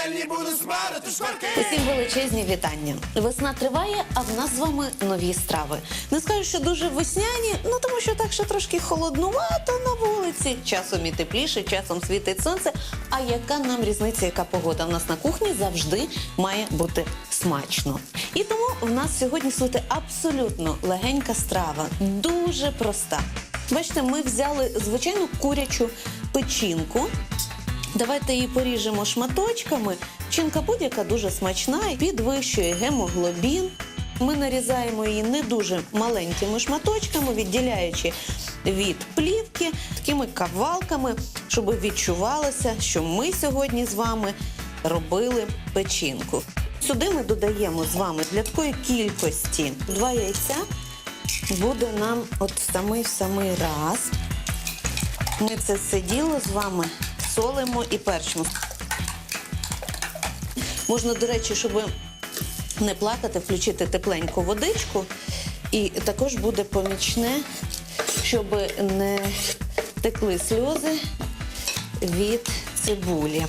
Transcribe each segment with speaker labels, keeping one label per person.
Speaker 1: пательні буду смарити шкварки.
Speaker 2: Усім величезні вітання. Весна триває, а в нас з вами нові страви. Не скажу, що дуже весняні, ну тому що так ще трошки холоднувато на вулиці. Часом і тепліше, часом світить сонце. А яка нам різниця, яка погода? У нас на кухні завжди має бути смачно. І тому в нас сьогодні слухайте абсолютно легенька страва, дуже проста. Бачите, ми взяли звичайну курячу печінку. Давайте її поріжемо шматочками. Чинка будь-яка дуже смачна і підвищує гемоглобін. Ми нарізаємо її не дуже маленькими шматочками, відділяючи від плівки такими кавалками, щоб відчувалося, що ми сьогодні з вами робили печінку. Сюди ми додаємо з вами для такої кількості два яйця. Буде нам от самий-самий раз. Ми це все діло з вами солимо і перчимо. Можна, до речі, щоб не плакати, включити тепленьку водичку. І також буде помічне, щоб не текли сльози від цибулі.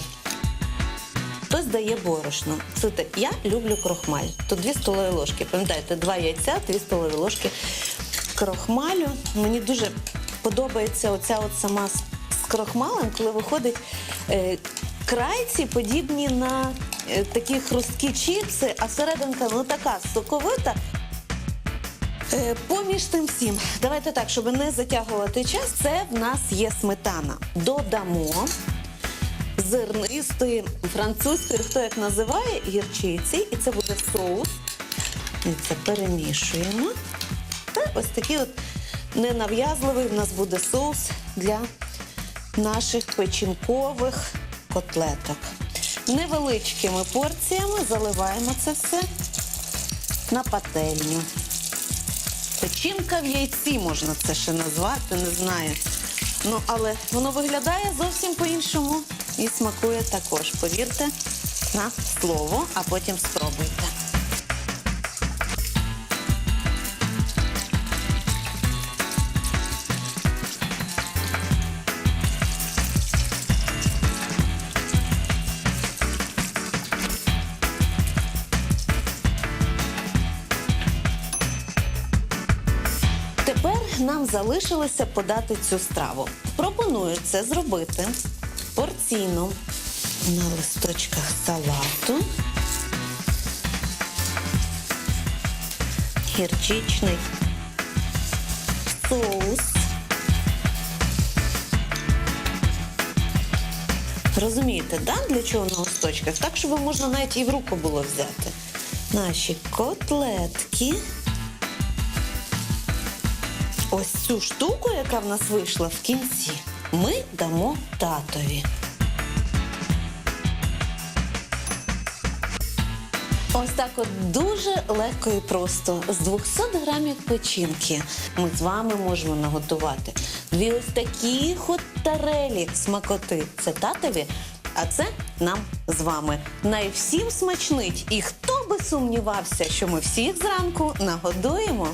Speaker 2: Хтось дає борошно. Слухайте, я люблю крохмаль. Тут 2 столові ложки. Пам'ятаєте, 2 яйця, 2 столові ложки крохмалю. Мені дуже подобається оця от сама крохмалем, коли виходить е, крайці, подібні на е, такі хрусткі чіпси, а серединка ну така соковита. Е, Поміж тим всім, давайте так, щоб не затягувати час, це в нас є сметана. Додамо зернистої французької, хто як називає, гірчиці, і це буде соус. І це перемішуємо. Та ось такий от ненав'язливий в нас буде соус для наших печінкових котлеток. Невеличкими порціями заливаємо це все на пательню. Печінка в яйці можна це ще назвати, не знаю. Ну, але воно виглядає зовсім по-іншому і смакує також. Повірте на слово, а потім спробуйте. Нам залишилося подати цю страву. Пропоную це зробити порційно на листочках салату. Гірчичний соус. Розумієте, да? для чого на листочках? Так, щоб можна навіть і в руку було взяти. Наші котлетки. Ось цю штуку, яка в нас вийшла в кінці, ми дамо татові. Ось так от дуже легко і просто. З 200 грамів печінки ми з вами можемо наготувати дві ось такі хотарелі смакоти. Це татові, а це нам з вами. Най всім смачнить. І хто би сумнівався, що ми всіх зранку нагодуємо.